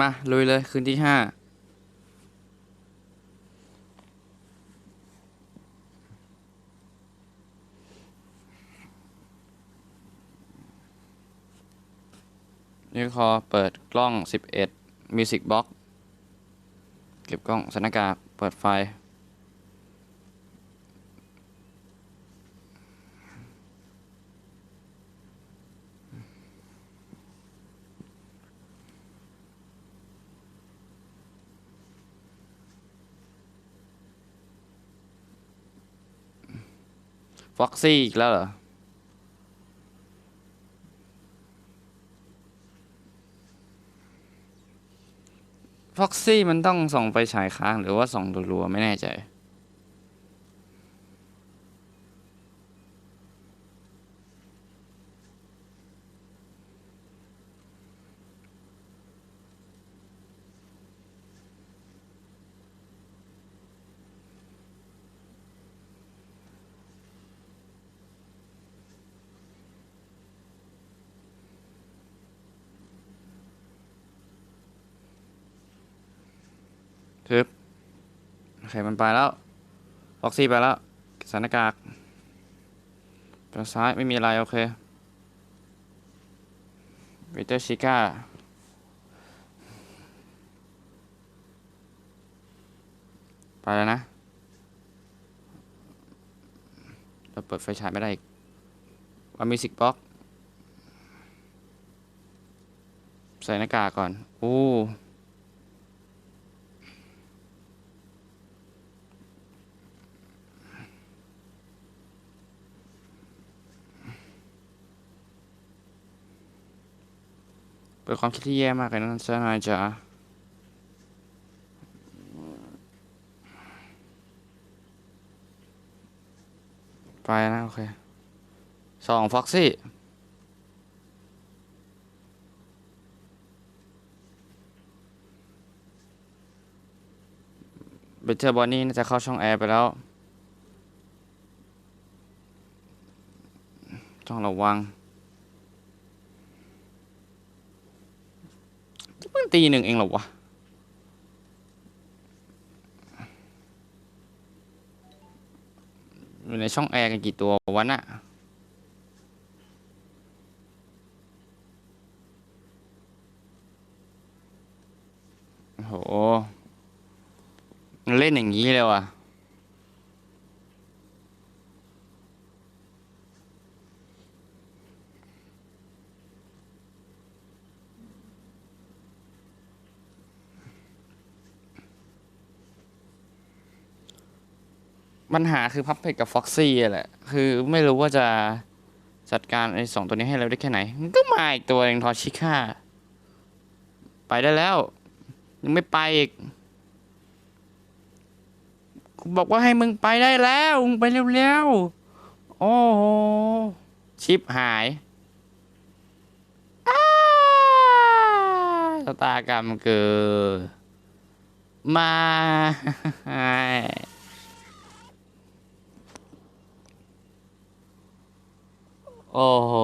มาลุยเลยคืนที่ห้านี่คอเปิดกล้อง 11 Music Box เก็บกล้องสถานการณ์เปิดไฟ ฟ็อกซี่อีกแล้วเหรอ ฟ็อกซี่มันต้องส่องไฟฉายค้างหรือว่าส่องรัวๆไม่แน่ใจ ทึบโอเคมันไปแล้วฟ็อกซี่ไปแล้วใส่หน้ากากไปทางซ้ายไม่มีอะไร โอเควิเตอร์ชิก้าไปแล้วนะ เราเปิดไฟฉายไม่ได้อีกว่ามิสิกบ็อกใส่หน้ากากก่อนอู้ เป็นความคิดที่แย่มากเลยนะเจ้านายจ๋าไปนะ โอเคสองฟ็อกซี่เบเทอร์บอนนี่น่าจะเข้าช่องแอร์ไปแล้ว ต้องระวัง เพิ่ง ตีหนึ่งเองเหรอวะอยู่ในช่องแอร์กันกี่ตัววะน่ะโห เล่นอย่างนี้เลยว่ะ ปัญหาคือพับเพกกับฟ็อกซี่แหละ คือไม่รู้ว่าจะจัดการไอ้สองตัวนี้ให้เราได้แค่ไหน มันก็มาอีกตัวหนึ่งทอชิค่า ไปได้แล้ว ยังไม่ไปอีกกูบอกว่าให้มึงไปได้แล้วมึงไปเร็วๆ โอ้โห ชิปหายอ้าชะตากรรมเกิดมา โอ้โห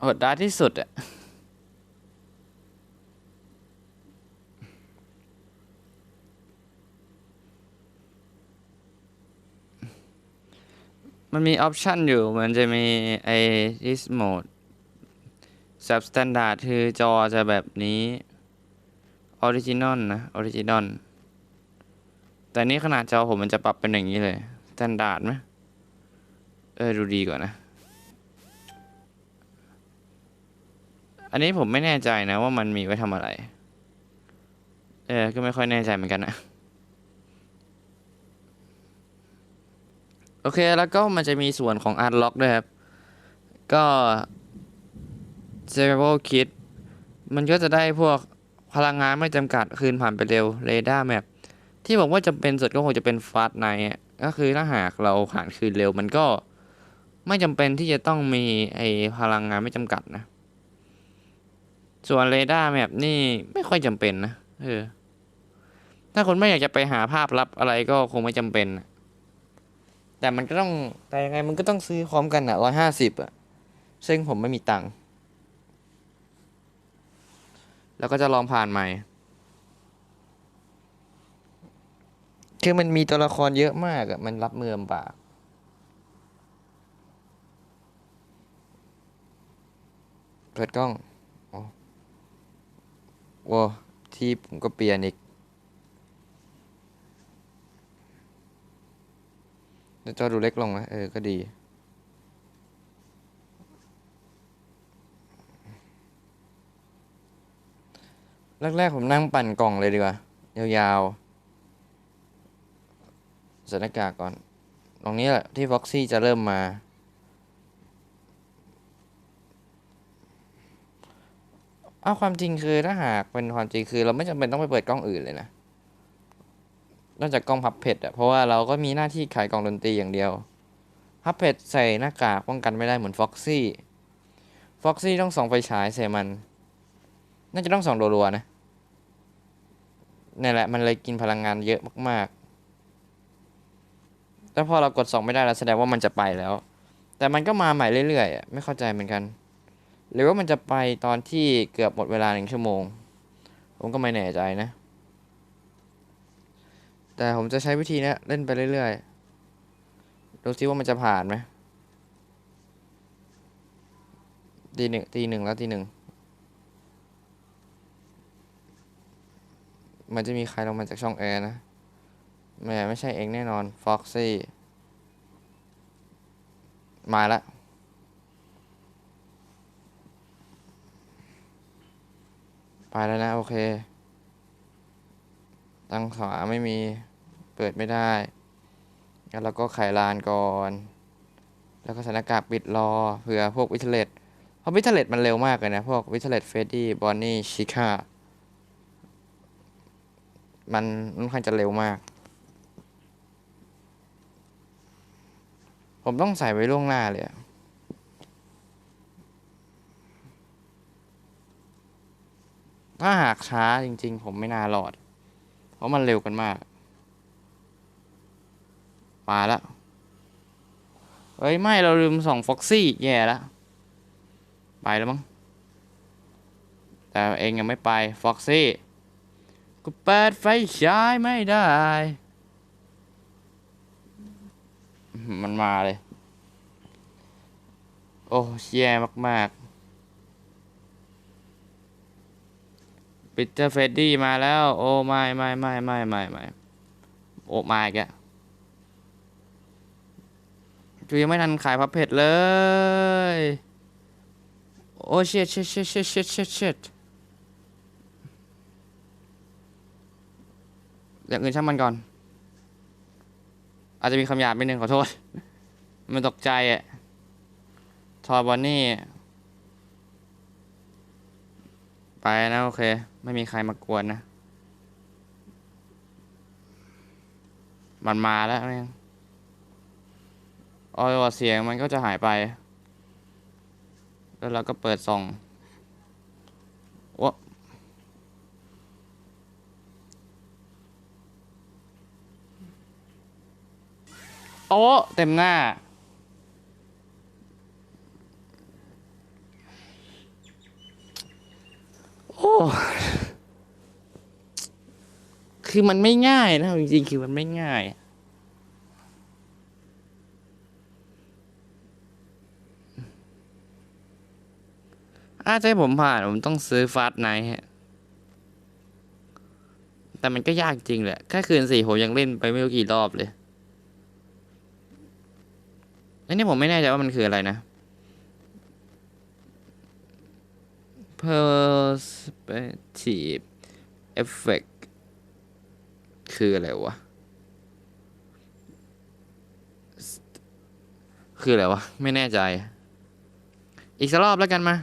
โหดร้ายที่สุดอะมันมีออปชันอยู่ มันจะมีไอ้ this mode substandard คือจอจะแบบนี้ original นะ original แต่นี่ขนาดจอผมมันจะปรับเป็นอย่างนี้เลย standard ไหม ออดูดีกว่านะ อันนี้ผมไม่แน่ใจนะว่ามันมีไว้ทำอะไร เออ ก็ไม่ค่อยแน่ใจเหมือนกันนะโอเค แล้วก็มันจะมีส่วนของ Art Lock ด้วยครับ ก็ Zero Kit มันก็จะได้พวกพลังงานไม่จำกัดคืนผ่านไปเร็ว Radar Map ที่ผมว่าจำเป็นสุดก็คงจะเป็น Fast Night อะก็คือถ้าหากเราผ่านคืนเร็วมันก็ ไม่จำเป็นที่จะต้องมีไอพลังงานไม่จำกัดนะ ส่วนเรดาร์แมปนี่ไม่ค่อยจำเป็นนะเออถ้าคนไม่อยากจะไปหาภาพลับอะไรก็คงไม่จำเป็นนะแต่มันก็ต้องแต่ยังไงมันก็ต้องซื้อพร้อมกันอะร้อยห้าสิบอะซึ่งผมไม่มีตังค์แล้วก็จะลองผ่านใหม่ คือมันมีตัวละครเยอะมากอะมันรับมือลำบาก เปิดกล้องโอ้โว้ที่ผมก็เปลี่ยนอีกแล้วจอดูเล็กลงนะเออ ก็ดี แรก ๆ ผมนั่งปั่นกล่องเลยดีกว่า ยาวๆใส่หน้ากากก่อน ตรงนี้แหละ ที่ฟ็อกซี่จะเริ่มมา เอาความจริงคือถ้าหากเป็นความจริงคือเราไม่จำเป็นต้องไปเปิดกล้องอื่นเลยนะนอกจากกล้องพับเพชรอะเพราะว่าเราก็มีหน้าที่ขายกล่องดนตรีอย่างเดียวพับเพชรใส่หน้ากากป้องกันไม่ได้เหมือนฟ็อกซี่ฟ็อกซี่ต้องส่องไฟฉายใส่มัน น่าจะต้องส่องรัวๆนะนี่แหละมันเลยกินพลังงานเยอะมากๆ แต่พอเรากดส่องไม่ได้แล้วแสดงว่ามันจะไปแล้ว แต่มันก็มาใหม่เรื่อยๆไม่เข้าใจเหมือนกัน หรือว่ามันจะไปตอนที่เกือบหมดเวลาหนึ่งชั่วโมง ผมก็ไม่แน่ใจนะ แต่ผมจะใช้วิธีนี้เล่นไปเรื่อยๆ ดูซิว่ามันจะผ่านไหมตีหนึ่งตีหนึ่งแล้วตีหนึ่งมันจะมีใครลงมาจากช่องแอร์นะแหม่ไม่ใช่เองแน่นอนฟ็อกซี่มาและ ไปแล้วนะ โอเค ตั้งขวาไม่มี เปิดไม่ได้งั้นเราก็ไขลานก่อน แล้วก็ส่หน้ากากปิดรอเผื่อพวกวิทเลตเพราะวิทเลตมันเร็วมากเลยนะ พวกวิทเลตเฟดดี้ บอนนี่ ชิคามันค่อนข้างจะเร็วมาก ผมต้องใส่ไว้ล่วงหน้าเลยอะ ถ้าหากช้าจริง ๆ ผมไม่น่ารอด เพราะมันเร็วกันมาก มาแล้วเฮ้ย ไม่เราลืมส่องฟ็อกซี่แย่แล้วไปแล้วมั้งแต่เองยังไม่ไปฟ็อกซี่กูเปิดไฟฉายไม่ได้ มันมาเลย โอ้แย่มาก ๆ ปิเตอร์เฟดดี้มาแล้ว โอ้ไม่ไม่ไม่ไม่ไม่ไม่โอ้มาอีกแล้วจูยังไม่ทันขายพับเพจเลย โอ้เชิดเชิดเชิดเชิดเชิดเชิดเชิดอย่างอื่นช่างมันก่อน อาจจะมีคำหยาบนิดนึงขอโทษ มันตกใจอะทอบอนนี่ ไปนะโอเค ไม่มีใครมากวนนะ มันมาแล้วแม่งออเสียงมันก็จะหายไป แล้วเราก็เปิดส่องวะโอ้เต็มหน้า โอ้ คือมันไม่ง่ายนะจริงๆ คือมันไม่ง่าย อาจะผมผ่าน ผมต้องซื้อฟาสไนฮะ แต่มันก็ยากจริงแหละ แค่คืนสี่ผมยังเล่นไปไม่รู้กี่รอบเลยอันนี้ผมไม่แน่ใจว่ามันคืออะไรนะ perspective effect คืออะไรวะ คืออะไรวะ ไม่แน่ใจ อีกสักรอบแล้วกันมา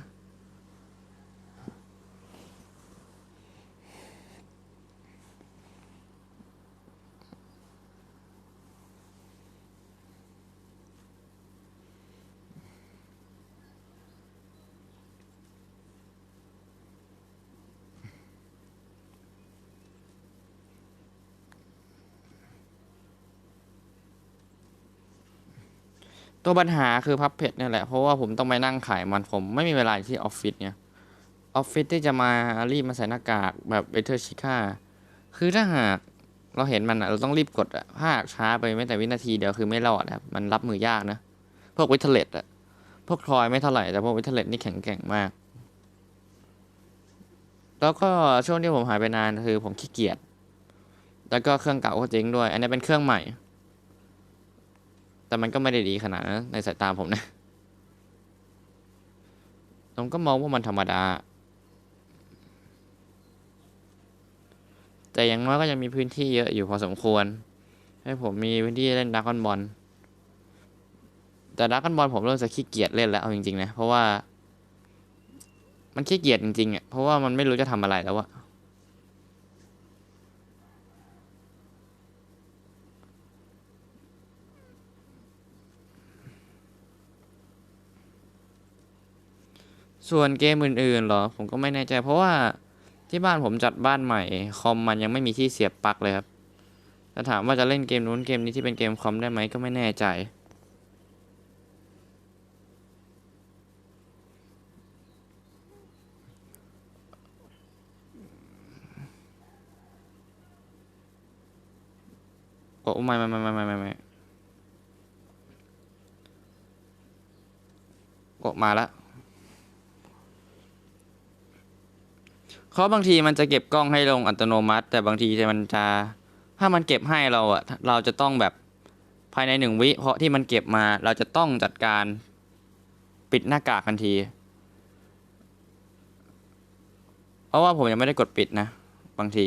ตัวปัญหาคือพับเพจเนี่ยแหละ เพราะว่าผมต้องไปนั่งขายมันผมไม่มีเวลาที่ออฟฟิศเนี่ยออฟฟิศที่จะมารีบมาใส่หน้ากากแบบเบเทอร์ชิค่าคือถ้าหากเราเห็นมันอะเราต้องรีบกดอะถ้าหากช้าไปแม้แต่วินาทีเดียวคือไม่รอดครับมันรับมือยากนะ พวกวิทเทเลตอะพวกทรอยไม่เท่าไหร่แต่พวกวิทเทเลตนี่แข็งแกร่งมาก แล้วก็ช่วงที่ผมหายไปนานคือผมขี้เกียจแล้วก็เครื่องเก่าก็จริงด้วย อันนี้เป็นเครื่องใหม่ แต่มันก็ไม่ได้ดีขนาดนั้นในสายตาผมนะผมก็มองว่ามันธรรมดา แต่อย่างน้อยก็ยังมีพื้นที่เยอะอยู่พอสมควร ให้ผมมีพื้นที่เล่นดักคอนบอล แต่ดักคอนบอลผมเริ่มจะขี้เกียจเล่นแล้วเอาจริงๆนะ เพราะว่า มันขี้เกียจจริงๆอะ เพราะว่ามันไม่รู้จะทำอะไรแล้วอะ ส่วนเกมอื่นๆหรอ ผมก็ไม่แน่ใจ เพราะว่าที่บ้านผมจัดบ้านใหม่ คอมมันยังไม่มีที่เสียบปลั๊กเลยครับถ้าถามว่าจะเล่นเกมนู้นเกมนี้ที่เป็นเกมคอมได้ไหมก็ไม่แน่ใจ โอ้ไม่ไม่ไม่ไม่ไม่ไม่ไม่โอ้มาแล้ว เขาบางทีมันจะเก็บกล้องให้ลงอัตโนมัติ แต่บางทีมันจะถ้ามันเก็บให้เราอะเราจะต้องแบบภายในหนึ่งวิ เพราะที่มันเก็บมาเราจะต้องจัดการปิดหน้ากากทันที เพราะว่าผมยังไม่ได้กดปิดนะ บางที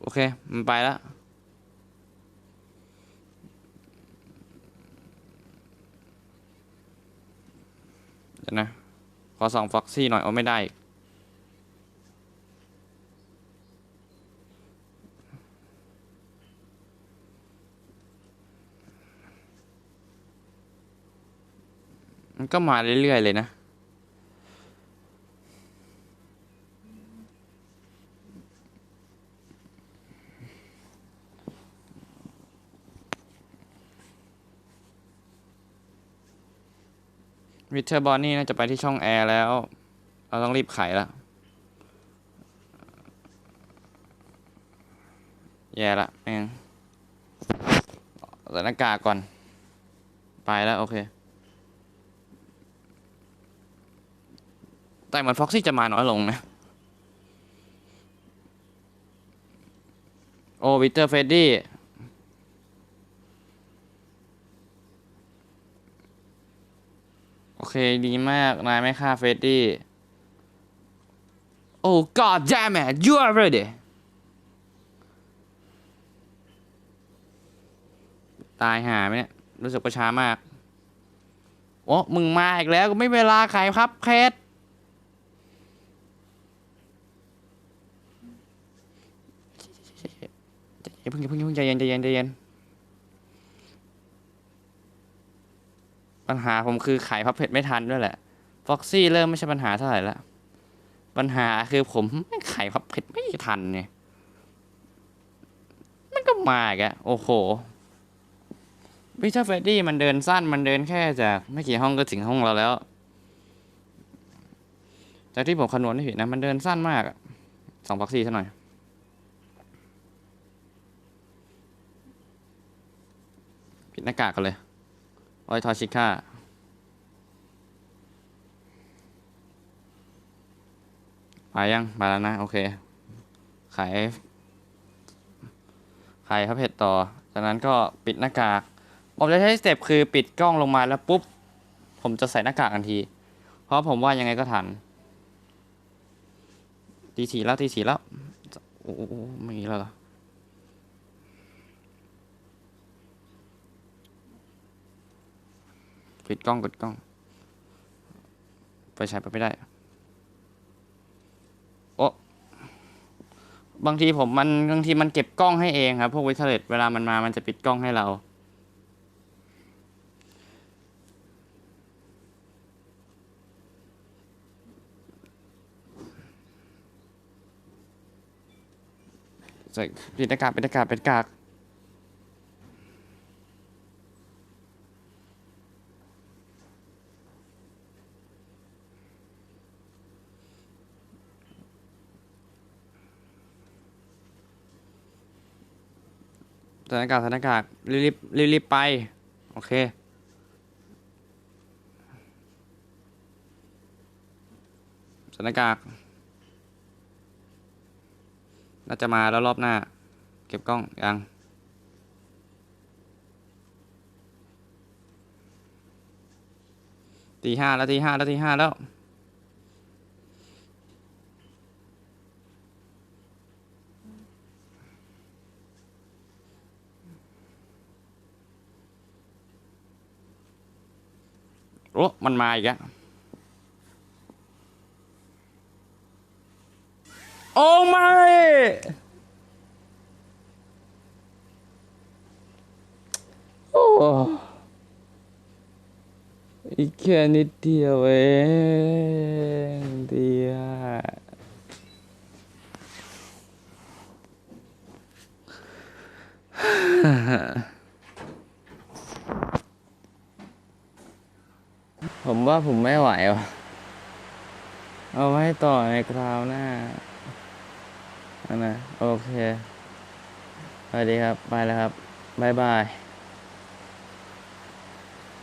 โอเค มันไปแล้ว เดี๋ยวนะ ขอส่องฟ็อกซี่หน่อยเอาไม่ได้ มันก็มาเรื่อย ๆ เลยนะ วิเทอร์บอลนี่น่าจะไปที่ช่องแอร์แล้ว เราต้องรีบไขแล้วแย่ละแม่งใส่หน้ากากก่อน ไปแล้ว โอเค แต่เหมือนฟ็อกซี่จะมาน้อยลงนะ โอวิเตอร์เฟดดี้ โอ เคดีมาก นายไม่ฆ่าเฟรดดี้ โอ้ god damn it you are ready ตายหาไหมเนี่ย รู้สึกประช้ามาก โอ้ มึงมาอีกแล้วก็ไม่เวลาขายพับเคสเพิ่งเพิ่งเพิ่งใจเย็นใจเย็นใจเย็น ปัญหาผมคือขายพับเพชรไม่ทันด้วยแหละฟ็อกซี่เริ่มไม่ใช่ปัญหาเท่าไหร่ละปัญหาคือผมไม่ขายพับเพชรไม่ทันเนี่ยมันก็มาอีกโอ้โหวิชาเฟรดดี้มันเดินสั้นมันเดินแค่จากไม่กี่ห้องก็ถึงห้องเราแล้วจากที่ผมคำนวณไม่ผิดนะ มันเดินสั้นมากสองฟ็อกซี่ซะหน่อย ปิดหน้ากากกันเลย ไวทอชิก้าไปยังไปแล้วนะ โอเค ขาย ขายครับเพจต่อ จากนั้นก็ปิดหน้ากาก ผมจะใช้สเต็ปคือปิดกล้องลงมาแล้วปุ๊บ ผมจะใส่หน้ากากทันที เพราะผมว่ายังไงก็ทัน ตีสีแล้วตีสีแล้ว โอ้โหไม่มีแล้วเหรอ ปิดกล้องกดกล้อง ไปใช้ไปไม่ได้ โอ้บางทีผมมันบางทีมันเก็บกล้องให้เองครับ พวกวิทเลตเวลามันมามันจะปิดกล้องให้เรา ใส่ปิดหน้ากากปิดหน้ากากปิดหน้ากาก ใส่หน้ากากใส่หน้ากากรีบรีบรีบไป โอเค ใส่หน้ากาก น่าจะมาแล้วรอบหน้า เก็บกล้องยังตีห้าแล้วตีห้าแล้วตีห้าแล้ว มันมาอีกแล้วโอ้ไม่โอ้อีกแค่นิดเดียวเองเดียว ผมว่าผมไม่ไหววะเอาไว้ต่อในคราวหน้าอันนะโอเคสวัสดีครับ ไปแล้วครับ บ๊ายบาย